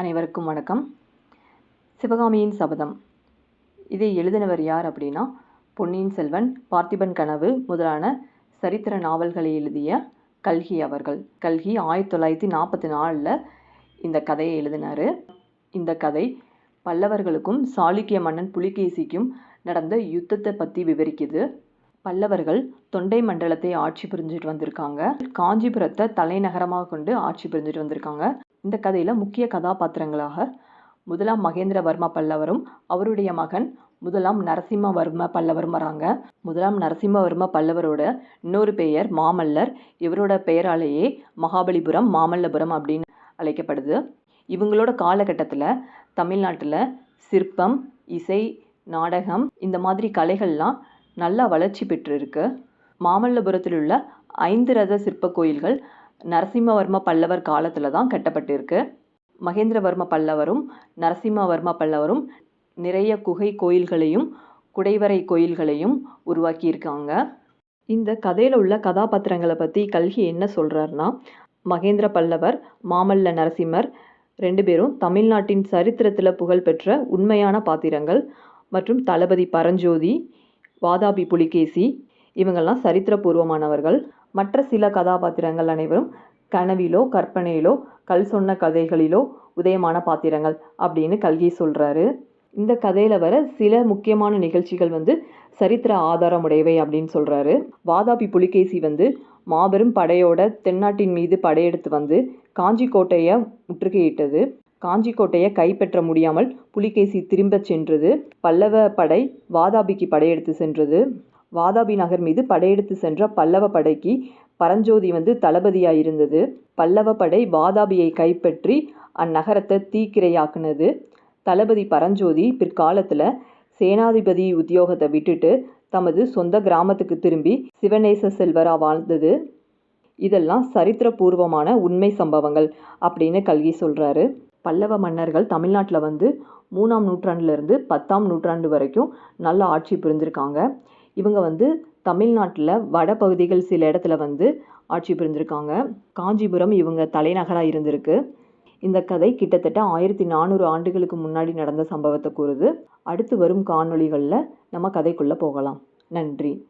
அனைவருக்கும் வணக்கம். சிவகாமியின் சபதம். இதை எழுதினவர் யார் அப்படின்னா பொன்னியின் செல்வன் பார்த்திபன் கனவு முதலான சரித்திர நாவல்களை எழுதிய கல்கி அவர்கள். கல்கி ஆயிரத்தி தொள்ளாயிரத்தி நாற்பத்தி நாலில் இந்த கதையை எழுதினார். இந்த கதை பல்லவர்களுக்கும் சாளுக்கிய மன்னன் புலிகேசிக்கும் நடந்த யுத்தத்தை பற்றி விவரிக்குது. பல்லவர்கள் தொண்டை மண்டலத்தை ஆட்சி புரிஞ்சுட்டு வந்திருக்காங்க. காஞ்சிபுரத்தை தலைநகரமாக கொண்டு ஆட்சி புரிஞ்சுட்டு வந்திருக்காங்க. இந்த கதையில் முக்கிய கதாபாத்திரங்களாக முதலாம் மகேந்திரவர்ம பல்லவரும் அவருடைய மகன் முதலாம் நரசிம்மவர்ம பல்லவரும் வராங்க. முதலாம் நரசிம்மவர்ம பல்லவரோட இன்னொரு பெயர் மாமல்லர். இவரோட பெயராலேயே மகாபலிபுரம் மாமல்லபுரம் அப்படின்னு அழைக்கப்படுது. இவங்களோட காலகட்டத்தில் தமிழ்நாட்டில் சிற்பம் இசை நாடகம் இந்த மாதிரி கலைகள்லாம் நல்லா வளர்ச்சி பெற்றிருக்கு. மாமல்லபுரத்தில் உள்ள ஐந்து ரத சிற்ப கோயில்கள் நரசிம்மவர்ம பல்லவர் காலத்தில் தான் கட்டப்பட்டிருக்கு. மகேந்திரவர்ம பல்லவரும் நரசிம்மவர்ம பல்லவரும் நிறைய குகை கோயில்களையும் குடைவரை கோயில்களையும் உருவாக்கியிருக்காங்க. இந்த கதையில் உள்ள கதாபாத்திரங்களை பற்றி கல்கி என்ன சொல்கிறாருன்னா மகேந்திர பல்லவர் மாமல்ல நரசிம்மர் ரெண்டு பேரும் தமிழ்நாட்டின் சரித்திரத்தில் புகழ்பெற்ற உண்மையான பாத்திரங்கள் மற்றும் தளபதி பரஞ்சோதி வாதாபி புலிகேசி இவங்கெல்லாம் சரித்திரபூர்வமானவர்கள். மற்ற சில கதாபாத்திரங்கள் அனைவரும் கனவிலோ கற்பனையிலோ கல் சொன்ன கதைகளிலோ உதயமான பாத்திரங்கள் அப்படின்னு கல்கி சொல்கிறாரு இந்த கதையில் வர சில முக்கியமான நிகழ்ச்சிகள் வந்து சரித்திர ஆதாரமுடையவை அப்படின்னு சொல்கிறாரு வாதாபி புலிகேசி வந்து மாபெரும் படையோட தென்னாட்டின் மீது படையெடுத்து வந்து காஞ்சி கோட்டையை முற்றுகையிட்டது. காஞ்சி கோட்டையை கைப்பற்ற முடியாமல் புலிகேசி திரும்பச் சென்றது. பல்லவ படை வாதாபிக்கு படையெடுத்து சென்றது. வாதாபி நகர் மீது படையெடுத்து சென்ற பல்லவ படைக்கு பரஞ்சோதி வந்து தளபதியாக இருந்தது பல்லவ படை வாதாபியை கைப்பற்றி அந்நகரத்தை தீக்கிரையாக்குனது. தளபதி பரஞ்சோதி பிற்காலத்தில் சேனாதிபதி உத்தியோகத்தை விட்டுட்டு தமது சொந்த கிராமத்துக்கு திரும்பி சிவநேச செல்வரா வாழ்ந்தது. இதெல்லாம் சரித்திரபூர்வமான உண்மை சம்பவங்கள் அப்படின்னு கல்கி சொல்கிறாரு பல்லவ மன்னர்கள் தமிழ்நாட்டில் வந்து மூணாம் நூற்றாண்டுலேருந்து பத்தாம் நூற்றாண்டு வரைக்கும் நல்ல ஆட்சி புரிஞ்சிருக்காங்க. இவங்க வந்து தமிழ்நாட்டில் வட பகுதிகள் சில இடத்துல வந்து ஆட்சி புரிஞ்சிருக்காங்க. காஞ்சிபுரம் இவங்க தலைநகராக இருந்திருக்கு. இந்த கதை கிட்டத்தட்ட ஆயிரத்தி நானூறு ஆண்டுகளுக்கு முன்னாடி நடந்த சம்பவத்தை கூறுது. அடுத்து வரும் காணொளிகளில் நம்ம கதைக்குள்ளே போகலாம். நன்றி.